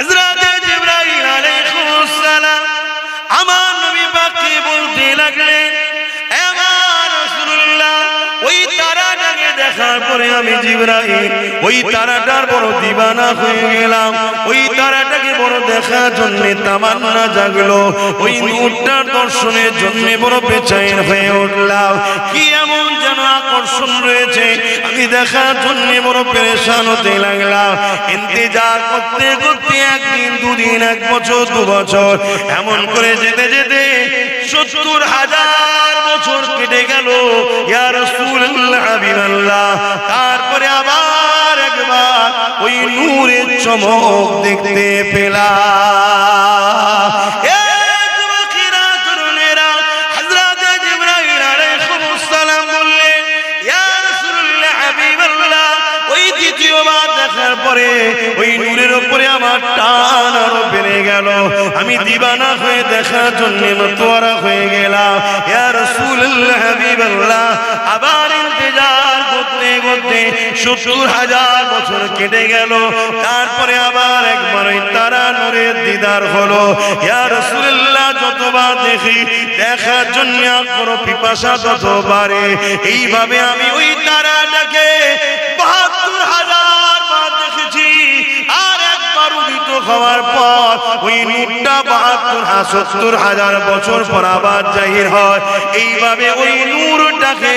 আলাইহিস সালাম আমার নবী পাককে বলতে লাগলেন, "এ আমার রাসূলুল্লাহ, ওই তারাটাকে দেখার পরে আমি ওই তারাটার বড় দিবানা হয়ে গেলাম। ওই তারাটাকে বড় দেখার জন্য তামান্না জাগলো। ওই নূরটার দর্শনের জন্য বড় বেচাইন হয়ে উঠলাম। কি যেন রয়েছে। আমি দেখার জন্য বড় পেরেশান হতে লাগলাম। ইন্তজার করতে করতে একদিন, দুদিন, এক বছর, দু বছর, এমন করে যেতে যেতে সত্তর হাজার বছর কেটে গেল। ইয়া রাসূলুল্লাহ, হাবিবাল্লাহ। তারপরে আবার একবার ওই নূরের চমক দেখতে পেলাম। গেল। আমি দিবানা হয়ে দেখার জন্য মতোয়ারা হয়ে গেলাম। ইয়া রাসূলুল্লাহ আবার ইন্তজার করতে করতে সত্তর হাজার বছর কেটে গেল। তারপরে আবার একবার ওই তারা নূরের দিদার হলো। ইয়া রাসূলুল্লাহ, যতবার দেখি, দেখার জন্য কোনো পিপাসা তত এইভাবে আমি ওই তারাটাকে হওয়ার পর ওই নূরটা বাহাত্তর সত্তর হাজার বছর পর আবার জাহির হয়। এইভাবে ওই নূরটাকে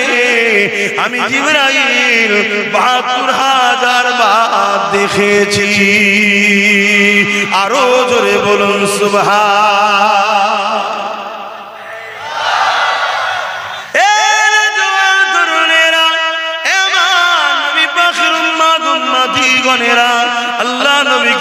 আমি জিবরাইল বাহাত্তর হাজার বার দেখেছি। আরও জোরে বলুন, সুবহান। এর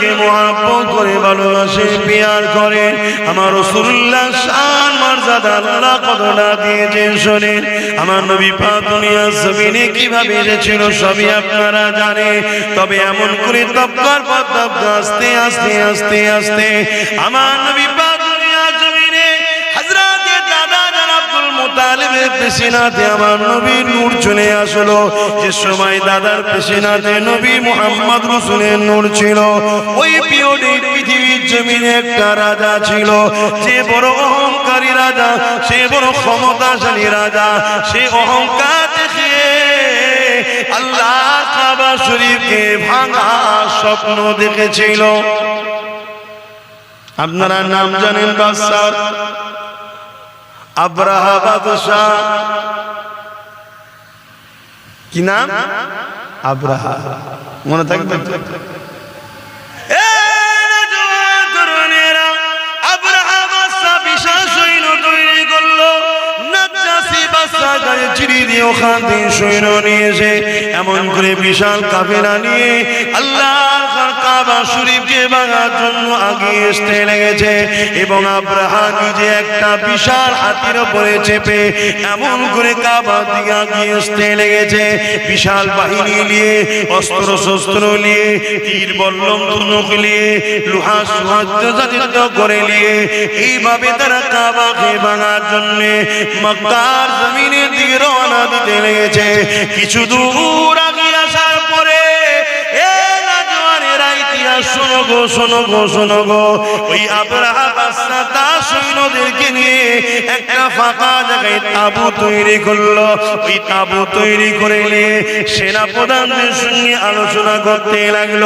নবীকে মহাব্বত করে, ভালোবাসে, পেয়ার করে। আমার রসুল্লাহ শান, মর্যাদা আল্লাহ কতটা দিয়েছেন শোনেন। আমার নবী পা দুনিয়া জমিনে কীভাবে এসেছিল সবই আপনারা জানে তবে এমন করে তবকার পর তবকা আস্তে আস্তে আস্তে আস্তে, আমার নবী মুতালিবের পেশিনাতে আমার নবী নূর চলে আসলো। যে সময় দাদার পেশিনাতে নবী মুহাম্মদ রসুলের নূর ছিল, ওই পিওডি পৃথিবীর জমিনে একটা রাজা ছিল। যে বড় অহংকারী রাজা, সে বড় ক্ষমতাশালী রাজা, সে অহংকার দেখিয়ে আল্লাহ কাবা শরীফকে ভাঙা স্বপ্ন দেখেছিল। আপনারা নাম জানেন বাদশাহ? আব্রাহা বাদশাহ কি নাম? আব্রাহা মনে থাকবে? চিড়ি দিয়ে সৈন্য নিয়ে এসে এমন করে বিশাল কাফেলা নিয়ে লেগেছে এবং আব্রাহা নিজে একটা বিশাল হাতির চেপে এমন করে কাবা লেগেছে। বিশাল বাহিনী নিয়ে অস্ত্র শস্ত্র নিয়ে, তীর বল্লম ধনুক নিয়ে, লোহা করে নিয়ে, এইভাবে তারা কাবাকে ভাঙার জন্য মক্কার জমিনের দিকে রওনা দিতে লেগেছে। কিছু দূর আগে শোনো গো শোনো গো শোনো গো। ওই আবরাহা সৈন্যদেরকে নিয়ে একটা ফাঁকা জায়গায় তাবু তৈরি করল। ওই তাবু তৈরি করে নিয়ে সেনা প্রধানদের সঙ্গে আলোচনা করতে লাগল।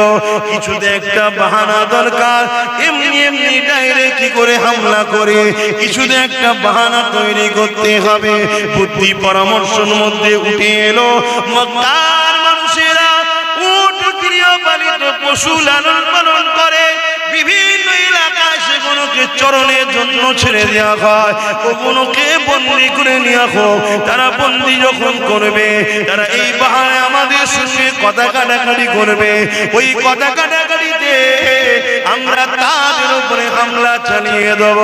কিছুতে একটা বাহানা দরকার। এমনি এমনি ডাইরেক্ট কি করে হামলা করে? কিছুতে একটা বাহানা তৈরি করতে হবে। বুদ্ধি পরামর্শের মধ্যে উঠে এলো, মক্কার পশু লালন পালন করে। বিভিন্ন এলাকায় সেগুলোকে চরণের জন্য ছেড়ে দেওয়া হয়। ওগুলোকে বন্দি করে নেওয়া হোক তারা বন্দি যখন করবে, তারা এই বাহানে আমাদের সঙ্গে কথা কাটাকাটি করবে। ওই কথা কাটাকাটিতে আমরা তাদের উপরে হামলা চালিয়ে দেব।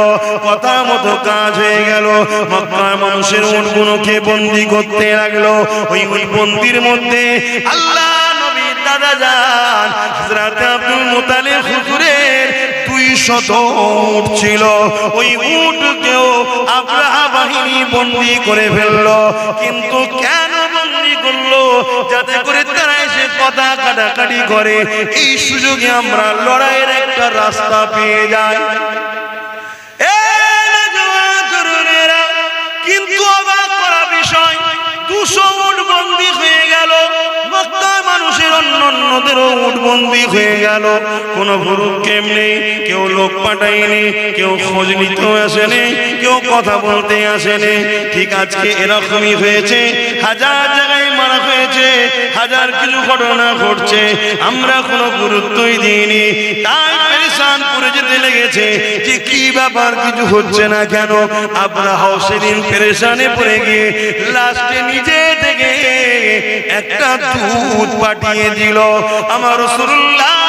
কথা মতো কাজ হয়ে গেল। মক্কার মানুষের উটগুলোকে বন্দি করতে লাগল। ওই ওই বন্দির মধ্যে আল্লাহ দাদা যান, হযরত আব্দুল মুতালিব হুজুরের দুই শত উট ছিল। ওই উটকেও আব্রাহা বাহিনী বন্দি করে ফেলল। কিন্তু কেন বন্দি করল? যাতে করে তারা এসে কথা কাটাকাটি করে। এই সুযোগে আমরা লড়াইয়ের একটা রাস্তা পেয়ে যাই। কিন্তু অবাক করা বিষয়, দুশো উট বন্দি হয়ে গেল। মক্কার মানুষের অন্য অন্যদেরও উঠবন্দি হয়ে গেল। কোন কেম নেই, কেউ লোক পাঠায়নি, কেউ খোঁজ নিতেও আসেনি, কেউ কথা বলতে আসেনি। ঠিক আজকে এরকমই হয়েছে। হাজার জায়গায় হয়েছে হাজার কিছু ঘটনা ঘটছে, আমরা কোনো গুরুত্বই দিইনি। তাই যেতে লেগেছে যে কি ব্যাপার, কিছু হচ্ছে না কেন? আব্রাহাও সেদিন পেরেশানে পড়ে গিয়ে লাস্টে নিজে থেকে একটা দুধ পাঠিয়ে দিল। আমার মক্কা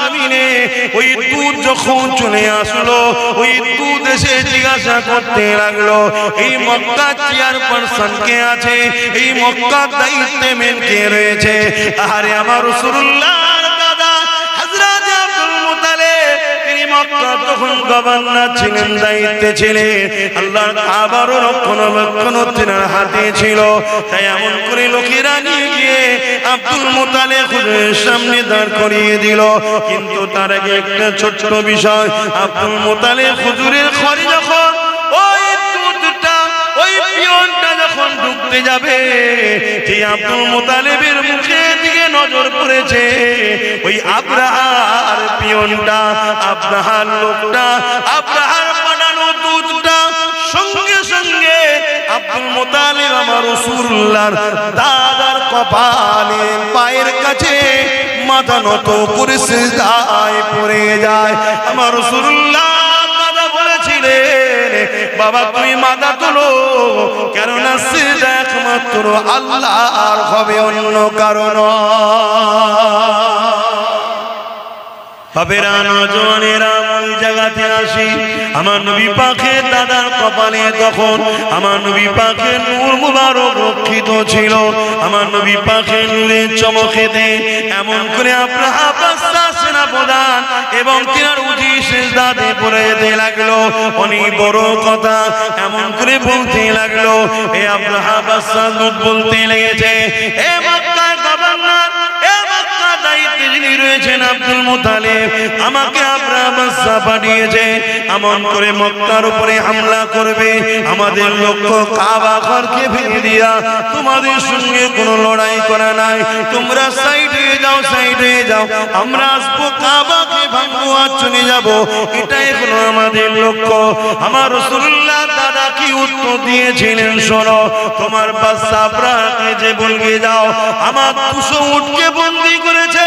জমিনে ওই দুধ যখন চলে আসলো, ওই দুধ এসে জিজ্ঞাসা করতে লাগল, এই মক্কা চেয়ার পার্সন কে আছে? এই মক্কা দায়িত্বে মেন কে রয়েছে? আরে আমার রসুল্লাহর তখন গভর্নর ছিলেন, দায়িত্বে ছিলেন। আল্লাহর আবারও রক্ষণাবেক্ষণ তিনার হাতে ছিল। তাই এমন করে লোকেরা নিয়ে গিয়ে আব্দুল মোতালে সামনে দাঁড় করিয়ে দিল। কিন্তু তার আগে একটা ছোট্ট বিষয়, আব্দুল মোতালে হুজুরের খরি যখন যখন ঢুকতে যাবে। যে আব্দুল মুতালিবের মুখের দিকে নজর পড়েছে, ওই আব্রাহার পিয়নটা আব্রাহার লোকটা আব্রাহার পাঠানো দুধটা, সঙ্গে সঙ্গে আব্দুল মুতালিব আমার রসুল্লাহর দাদার কপালে পায়ের কাছে মাথা নত করে সিজদায় পড়ে যায়। আমার রসুল্লাহ দাদা বলেছিলেন বাবা, তুমি মাথা তোলো। সেটা একমাত্র আল্লাহ আর হবে অন্য কারণ আমার নবী রক্ষিত ছিল। আমার নবী পাখে নূরের চমকেতে এমন করে আপনার প্রধান এবং তিনার উঠি শেষ পড়ে যেতে লাগল। অনেক বড় কথা এমন করে বলতে লাগল। এ আপনার আব্বাসা বলতে লেগেছে এ মক্কার গভর্নর যিনি রয়েছেন আব্দুল মুতালিব, আমাকে আপনার বাদশা পাঠিয়েছে। এমন করে মক্কার উপরে হামলা করবে। আমাদের লক্ষ্য কাবা ঘরকে ভেঙে দিয়া তোমাদের সঙ্গে কোনো লড়াই করা নাই। তোমরা সাইড যাও সাইড যাও। আমরা আসব কাবাকে ভাঙবো আর চলে যাব। এটাই হলো আমাদের লক্ষ্য। আমার রসুল্লাহ দাদা কি উত্তর দিয়েছিলেন শোনো? তোমার বাদশা আপনাকে যে বলবে যাও, আমার দুশো উঠকে বন্দি করেছে।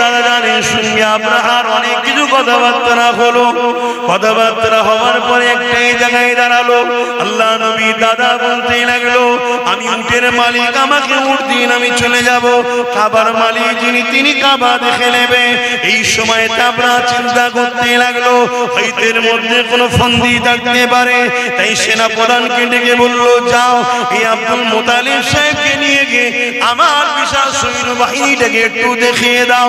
নবী দাদা জানের সঙ্গে আব্রাহার অনেক কিছু কথাবার্তা হলো কথাবার্তা হওয়ার পরে একটাই জায়গায় দাঁড়াল। আল্লাহ নবী দাদা বলতে লাগল, আমি উটের মালিক, আমাকে উঠ আমি চলে যাব। খাবার মালিক যিনি, তিনি কাবা দেখে নেবে। এই সময় তাবরা চিন্তা করতে লাগল হইতের মধ্যে কোনো ফন্দি থাকতে পারে। তাই সেনা প্রধানকে ডেকে বলল, যাও, এই আব্দুল মোতালিব সাহেবকে নিয়ে গিয়ে আমার বিশাল সৈন্য বাহিনীটাকে একটু দেখিয়ে দাও।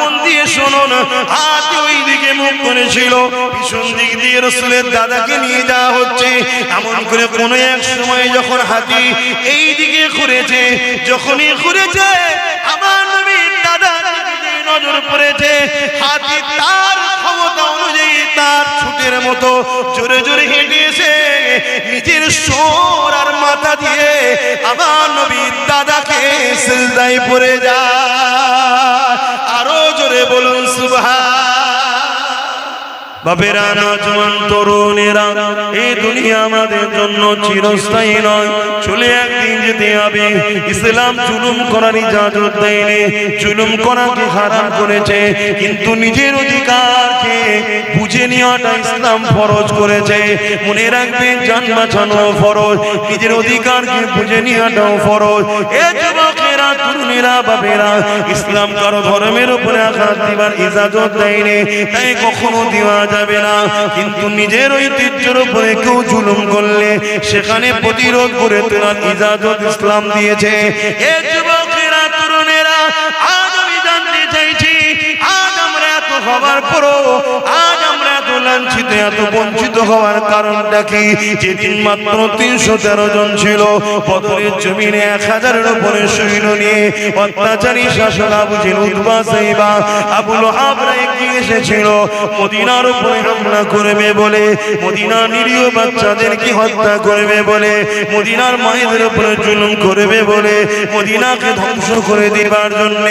মন দিয়ে শুনুন। হাতি ওই দিকে মুখ করেছিল পিছন দিক দিয়ে রসুলের দাদাকে নিয়ে যাওয়া হচ্ছে। এমন করে কোনো এক সময় যখন হাতি এই দিকে ঘুরেছে, যখনই ঘুরেছে, আমার নবীর দাদা নজর পড়েছে। হাতি তার ক্ষমতা অনুযায়ী তার ছুটের মতো জোরে জোরে হেঁটে এসে নিজের সোর আর মাথা দিয়ে আমার নবীর দাদাকে সিজদায় পড়ে যায়। জোরে বলুন, সুবহান। বাপেরা নজওয়ান তরুণেরা, এই দুনিয়া আমাদের জন্য চিরস্থায়ী নয়। চলে একদিন যেতে হবে। ইসলাম জুলুম করার ইজাজত দেয়নি। জুলুম করাকে হারাম করেছে? কিন্তু নিজের অধিকারকে বুঝে নেওয়াটা ইসলাম ফরজ করেছে। মনে রাখবেন জান বাঁচানো ফরজ। নিজের অধিকারকে বুঝে নেওয়াটাও ফরজ। এ যুবকেরা তরুণেরা বাপেরা, ইসলাম কারও ধর্মের উপরে আঘাত দিবার ইজাজত দেয়নি। তাই কখনো দেওয়া যাবে না। কিন্তু নিজের ঐতিহ্যের উপরে কেউ জুলুম করলে সেখানে প্রতিরোধ করে তোলার ইজাজত ইসলাম দিয়েছে। তরুণেরা, আজ আমি জানতে চাইছি, আজ আমরা এত হবার পরও আজ লাঞ্ছিত, এত বঞ্চিত হওয়ার কারণটা কি? যেদিন মাত্র তিনশো তেরো জন ছিল, বদরের জমিনে এক হাজারের উপরে সৈন্য নিয়ে অত্যাচারী শাসক আবু জিল উদ্বা সাইবা আবুল হাবরা এগিয়ে এসেছিল? মদিনার উপরে হামলা করবে বলে মদিনা নিরীহ বাচ্চাদেরকে হত্যা করবে বলে, মদিনার মায়েদের উপরে জুলুম করবে বলে, মদিনাকে ধ্বংস করে দেবার জন্য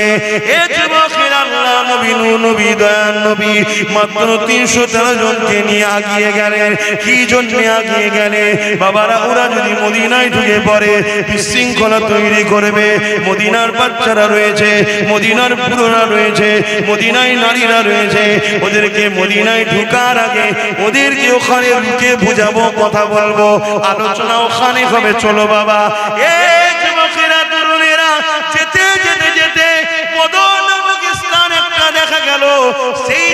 এ যুবকের আল্লাহ নবী নবী দয়ান নবী, মাত্র তিনশো তেরো জনকে নিয়ে আগিয়ে গেলেন কি জন্য আগিয়ে গেলে? বাবারা, ওরা যদি মদিনায় ঢুকে পড়ে, বিশৃঙ্খলা তৈরি করবে। মদিনার বাচ্চারা রয়েছে, মদিনার পুরোরা রয়েছে, মদিনায় নারীরা রয়েছে। ওদেরকে মদিনায় ঢুকার আগে ওদেরকে ওখানে রুকে বুঝাবো, কথা বলব। আলোচনা ওখানে হবে, চলো বাবা। যেতে যেতে যেতে বদর নামক একটা দেখা গেল। সেই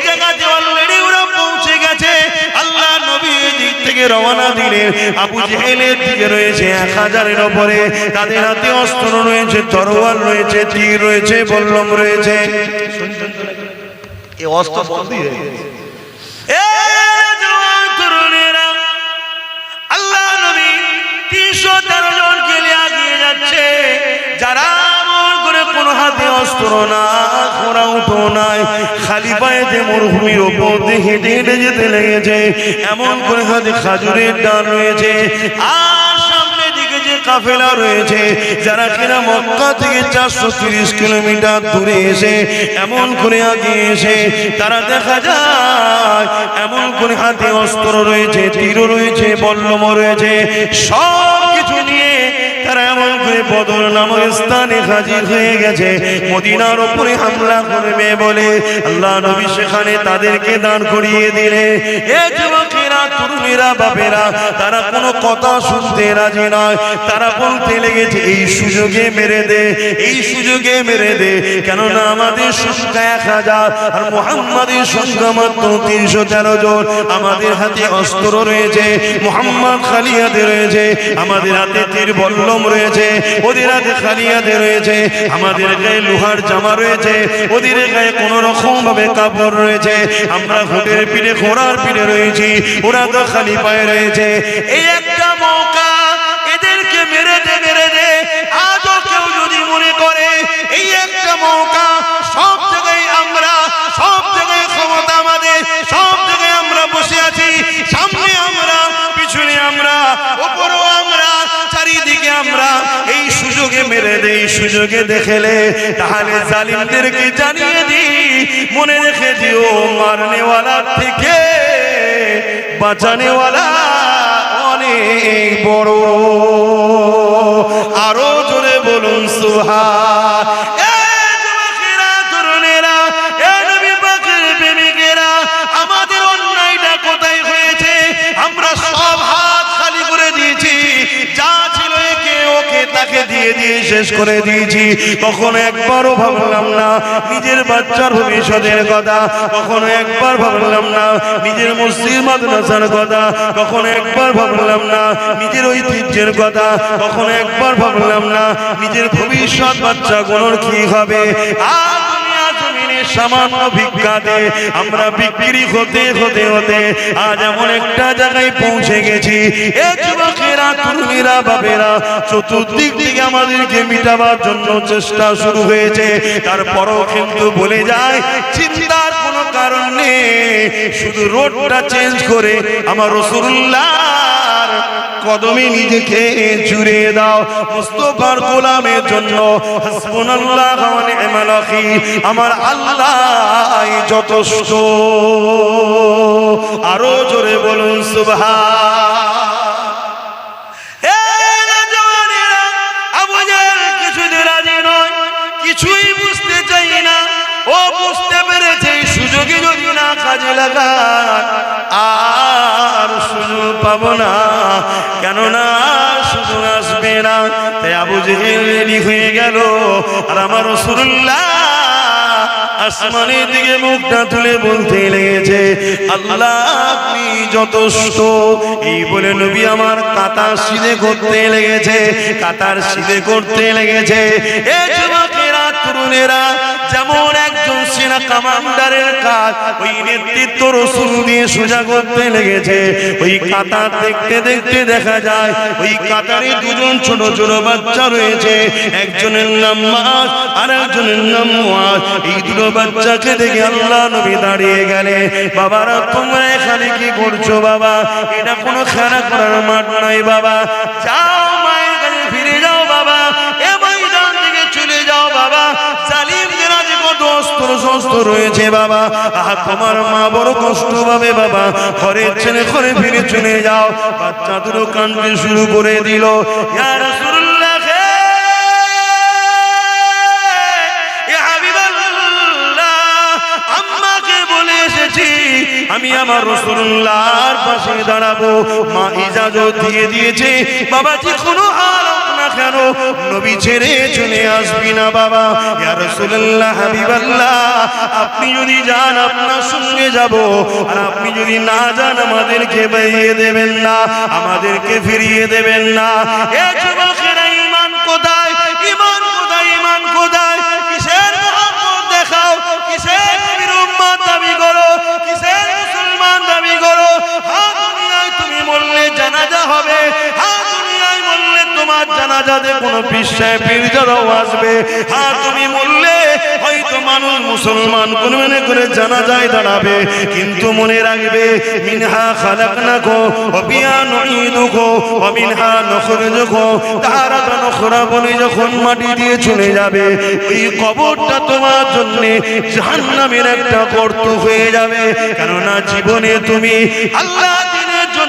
থেকে রওনা দিলেন আবু জেহেলের দিকে রয়েছে এক হাজারের ওপরে। তাদের হাতে অস্ত্র রয়েছে তরোয়াল রয়েছে তীর রয়েছে বল্লম রয়েছে। এ অস্ত্র বন্দী হয়ে গেছে। কোনো হাতে অস্ত্র না, ঘোড়া উঠো নাই। খালি পায়েতে মরুভূমির ওপর দিয়ে হেঁটে হেঁটে যেতে লেগেছে, এমন করে হাতে খাজুরের ডান রয়েছে। যে কাফেলা রয়েছে, যারা কিনা মক্কা থেকে চারশো তিরিশ কিলোমিটার দূরে এসে, এমন করে আগে তারা দেখা যায়, এমন করে হাতে অস্ত্র রয়েছে, তীর রয়েছে, বল্লম রয়েছে, সব এমন বদর নামক স্থানে হাজির হয়ে গেছে। মদিনার উপরে হামলা করবে বলে আল্লাহ নবী সেখানে তাদেরকে দান করিয়ে দিলে এ যুবকেরা তরুণীরা, বাপেরা, তারা কোনো কথা শুনতে রাজি নয়। তারা বলতে লেগেছে, এই সুযোগে মেরে দে, এই সুযোগে মেরে দে। কেননা আমাদের এক হাজার, আর মোহাম্মদের তিনশো তেরো জন। আমাদের হাতে অস্ত্র রয়েছে, মোহাম্মদ খালিয়াতে রয়েছে, আমাদের হাতে তীর বল্লম রয়েছে, ওদের হাতে খালিয়াতে রয়েছে, আমাদের গায়ে লোহার জামা রয়েছে, ওদের গায়ে কোন রকম ভাবে কাপড় রয়েছে। আমরা ঘোটের পিঠে, ঘোড়ার পিঠে রয়েছি ওরা তো খালি পায়ে রয়েছে। এই একটা মৌকা এদেরকে মেরে দে মেরে দে। আজও কেউ যদি মনে করে এই একটা মৌকা সব জায়গায় আমরা, সব জায়গায় ক্ষমতা আমাদের, সব জায়গায় আমরা বসে আছি, সামনে আমরা, পিছনে আমরা, ওপরও আমরা, চারিদিকে আমরা, এই সুযোগে মেরে দেই সুযোগে দেখেলে তাহলে জালিমদেরকে জানিয়ে দিই, মনে রেখে দিও, মারনেওয়ালা থেকে বাঁচানেওয়ালা অনেক বড়। আরও জোরে বলুন সুহা দিয়ে দিয়ে শেষ করে দিয়েছি। কখনো একবারও ভাবলাম না নিজের বাচ্চার ভবিষ্যতের কথা। কখনো একবার ভাবলাম না নিজের মসজিদ মাদ্রাসার কথা। কখনো একবার ভাবলাম না নিজের ঐতিহ্যের কথা। কখনো একবার ভাবলাম না নিজের ভবিষ্যৎ বাচ্চা কোনোর কি হবে। আর সামান্য ভিক্ষাতে আমরা বিক্রি হতে হতে হতে আজ এমন একটা জায়গায় পৌঁছে গেছি। চতুর্দিক আমাদেরকে জন্য চেষ্টা শুরু হয়েছে। তারপরও বলে যায় কোনো চেঞ্জ করে আমার রসুল্লাহ কদমে নিজেকে জুড়ে দাও। মুস্তফার গোলামের জন্য হাসবুনাল্লাহ ওয়া নি'মাল আমার আল্লাহ যথেষ্ট। আরও জোরে বলুন, সুবহান। কিছুই বুঝতে চাই না। ও বুঝতে সুযোগে যদি না কাজে লাগায় আর সুযোগ পাবো না। কেননা সুযোগ আসবে না। তাই আবু জেহেল রেডি হয়ে গেল। আর আমার রসুল্লাহ আসমানের দিকে মুখটা তুলে বলতে লেগেছে, আল্লাহ, আপনি যথেষ্ট। এই বলে নবী আমার কাতার সিধে করতে লেগেছে, কাতার সিধে করতে লেগেছে। এ যুবকেরা তরুণেরা, যেমন সেনা কমান্ডারের কাজ, ওই নেতৃত্ব রসুল দিয়ে সোজা করতে লেগেছে। ওই কাতার দেখতে দেখতে দেখা যায়, ওই কাতারে দুজন ছোট ছোট বাচ্চা রয়েছে। একজনের নাম মাস আর একজনের নাম মুয়াজ এই দুটো বাচ্চাকে দেখে আল্লাহ নবী দাঁড়িয়ে গেলে বাবারা, তোমরা এখানে কি করছ বাবা? এটা কোনো খেলা করার মাঠ নাই বাবা। যাও। শস্ত্র রয়েছে বাবা। আহ, তোমার মা বড় কষ্ট পাবে বাবা। ঘরের ছেলে ঘরে ফিরে চলে যাও। বাচ্চা দুটো কানতে শুরু করে দিল। আমি আমার রসুল্লাহর পাশে দাঁড়াবো। মা ইজাজত দিয়ে দিয়েছে। বাবা যে কোনো না কেন নবী ছেড়ে চলে আসবি না বাবা। ইয়া রাসূলুল্লাহ, হাবিবাল্লাহ, আপনি যদি যান আপনার সঙ্গে যাব, আর আপনি যদি না যান, আমাদেরকে বেরিয়ে দেবেন না, আমাদেরকে ফিরিয়ে দেবেন না। এ যুবকেরা, ঈমান কোথায়? ঈমান কোথায়? ঈমান কোথায়? কিসের মহব্বত দেখাও? কিসের নবীর উম্মত দাবি করো? কিসের মুসলমান দাবি করো? হ্যাঁ দুনিয়ায় তুমি বললে জানাজা হবে। তোমার জানাজাতে কোনো পিসায় পীরজাদাও আসবে। হ্যাঁ তুমি বললে, হয়তো মানুষ মুসলমান কোন মনে করে জানাজায় দাঁড়াবে, কিন্তু মনে রাখবে, মিনহা খালাকনাকো ওয়া বিয়া নুঈদুকো ওয়া মিনহা নখরুজুকো। তাহারাতান উখরা বলে যখন মাটি দিয়ে চলে যাবে, ওই কবরটা তোমার জন্য জাহান্নামের একটা গর্ত হয়ে যাবে। কেননা জীবনে তুমি আল্লাহ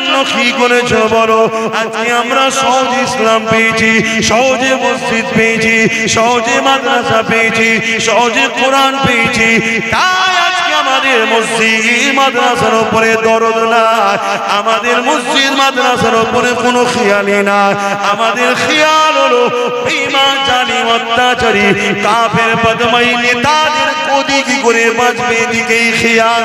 জন্য কি করেছ বলো? আজকে আমরা সহজ ইসলাম পেয়েছি, সহজে মসজিদ পেয়েছি, সহজে মাদ্রাসা পেয়েছি, সহজে কোরআন পেয়েছি। তাই আজকে আমাদের মসজিদ মাদ্রাসার উপরে দরদ নাই। আমাদের মসজিদ মাদ্রাসার উপরে কোনো খেয়ালি না আমাদের খেয়াল হলো বেঈমান, জালিম, অত্যাচারী, কাফের বদমাই নেতাদের কোদি কি করে বাঁচবে দিকেই খেয়াল।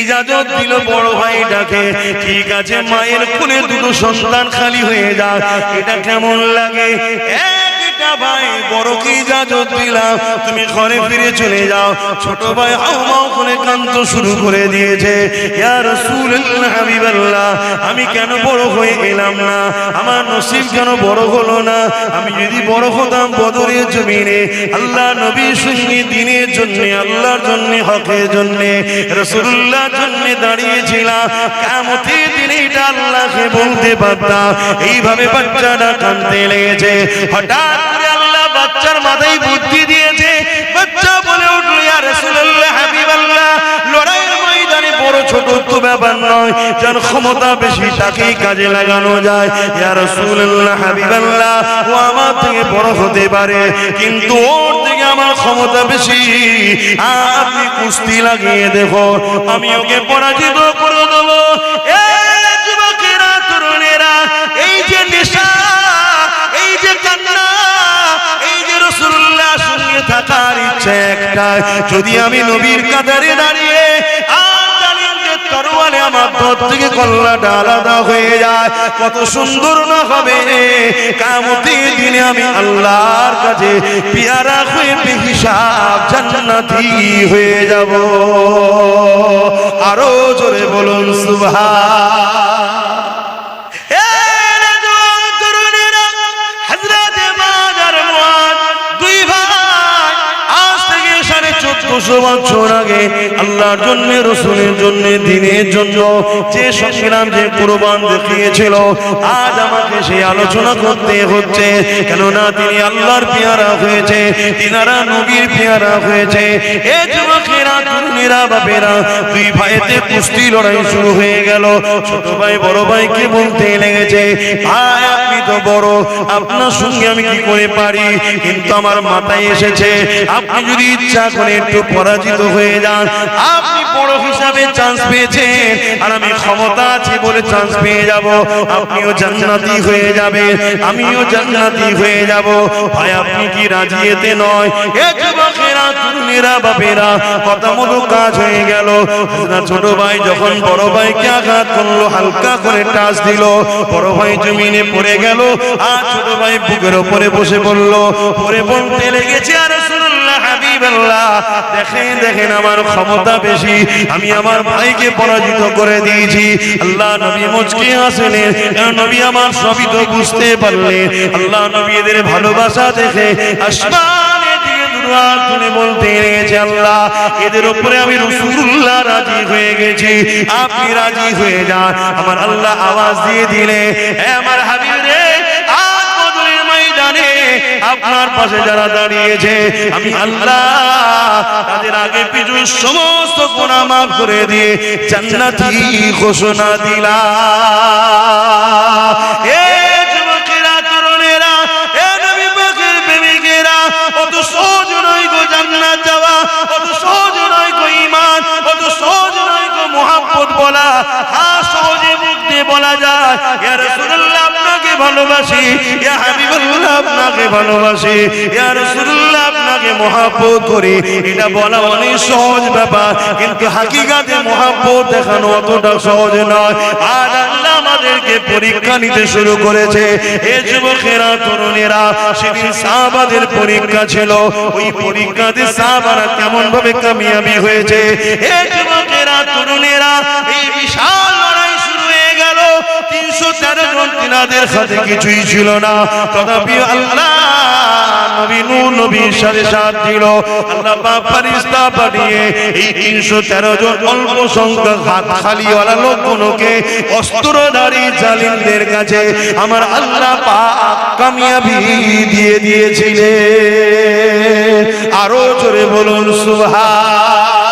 ইজাজত দিল বড় ভাই ডাকে ঠিক আছে, মায়ের কোলে দুটো সন্তান খালি হয়ে যাক। এটা কেমন লাগে? ভাই, বড় কি দিলাম? তুমি ঘরে ফিরে চলে যাও। ছোট ভাই হাউ মাউ করে কান্ত শুরু করে দিয়েছে। ইয়া রাসূলুল্লাহ, হাবিবাল্লাহ, আমি কেন বড় হয়ে এলাম না? আমার নসিব কেন বড় হলো না? আমি যদি বড় হতাম বদরের জমিনে, আল্লাহ নবীর সঙ্গে, দিনের জন্য, আল্লাহর জন্য, হকের জন্য রসুল্লাহর জন্য দাঁড়িয়েছিলাম। কেমতের দিনে আল্লাহকে বলতে পারতাম। এইভাবে বাচ্চাটা কানতে লেগেছে। হঠাৎ বাচ্চার মাথায় বুদ্ধি দিয়েছে। বাচ্চা বলে উঠল, ইয়া রাসূলুল্লাহ, হাবিবাল্লাহ, লড়াইয়ের ময়দানে বড় ছোট তো ব্যাপার নয়। যার ক্ষমতা বেশি, তাকেই কাজে লাগানো যায়। ইয়া রাসূলুল্লাহ, হাবিবাল্লাহ, ও আমার থেকে বড় হতে পারে, কিন্তু ওর থেকে আমার ক্ষমতা বেশি। আপনি কুস্তি লাগিয়ে দেখো, আমি ওকে পরাজিত করে দেবো। এ থাকার ইচ্ছা একটা যদি আমি নবীর কাতারে দাঁড়িয়ে তরোয়ালে আমার তোর থেকে আলাদা হয়ে যায়, কত সুন্দর না হবে? কামতির দিনে আমি আল্লাহর কাছে পিয়ারা হয়ে হিসাব জান্নাতি হয়ে যাব। আরও জোরে বলুন সুবহা চোদ্দশো বছর আগে, আল্লাহর জন্য, রসুলের জন্য, দিনের জন্য যে সংগ্রাম, যে কোরবান দেখিয়েছিল, আজ আমাকে সেই আলোচনা করতে হচ্ছে। কেননা তিনি আল্লাহর পেয়ারা হয়েছে, তিনারা নবীর পেয়ারা হয়েছে। এ বাপেরা, দুই ভাইতে কুস্তি লড়াই শুরু হয়ে গেল। ছোট ভাই, বড় ভাইকে বলতে লেগেছে, ভাই, আপনি তো বড়, আপনার সঙ্গে আমি কি করে পারি? কিন্তু আমার মাথায় এসেছে, আপনি যদি ইচ্ছা করে একটু পরাজিত হয়ে যান। আপনি বড় হিসাবে চান্স পেয়েছেন। আর আমি ক্ষমতা আছে বলে চান্স পেয়ে যাব। আপনিও জান্নাতি হয়ে যাবে আমিও জান্নাতি হয়ে যাব। ভাই, আপনি কি রাজি এতে নয়? এ যুবকেরা, তরুণীরা, বাপেরা, কথা মতো কাজ হয়ে গেল। ছোট ভাই যখন বড় ভাইকে আঘাত করল, হালকা করে টাচ দিল। বড় ভাই জমিনে পড়ে গেল। আর ছোট ভাই বুকের ওপরে বসে পড়ল। পরে বলতে লেগেছে আর রাসূলুল্লাহ হাবিবাল্লাহ, দেখেন দেখেন আমার ক্ষমতা বেশি। আমি আমার ভাইকে পরাজিত করে দিয়েছি। আল্লাহ নবী মুচকি হাসলেন। কারণ নবী আমার সবই তো বুঝতে পারলেন। আল্লাহ নবী এদের ভালোবাসা দেখে লেগেছে আল্লাহ আপনি রাজি হয়ে যান। আমার আল্লাহ আওয়াজ দিয়ে দিলে "এ আমার আপনার পাশে যারা দাঁড়িয়েছে, আমি আল্লাহ তাদের আগে পিছু সমস্ত গুনাহ মাফ করে দিয়ে জান্নাতি ঘোষণা জান্নাত যাওয়া গো বলা হ্যাঁ মুখ দিয়ে বলা যায়, ইয়া ভালোবাসি, ইয়া হাবিবাল্লাহ আপনাকে ভালোবাসি, ইয়া রাসূলুল্লাহ আপনাকে মহাব্বত করি। এটা বলা অনেক সহজ ব্যাপার, কিন্তু হাকিকাতে মহাব্বত দেখানো অতটা সহজ নয়। আর আল্লাহ আমাদেরকে পরীক্ষা নিতে শুরু করেছে। এ যুবকেরা, তরুণেরা, সেদিন সাহাবাদের পরীক্ষা ছিল। ওই পরীক্ষাতে সাহাবারা কেমন ভাবে কামিয়াবি হয়েছে? এ যুবকেরা, তরুণেরা, এই বিশাল তিনশো তেরো জন তিনাদের কিছুই ছিল না। তথাপি আল্লাহ নবী নূর নবীর সাথে সাথ দিল। আল্লাহ পাক ফেরেশতা পাঠিয়ে এই 313 জন অল্প সংখ্যক হাত খালিওয়ালা লোকগুলোকে অস্ত্রধারী জালিমদের কাছে আমার আল্লাহ কামিয়াবি দিয়ে দিয়েছিলেন। আরও জোরে বলুন, সুবহান।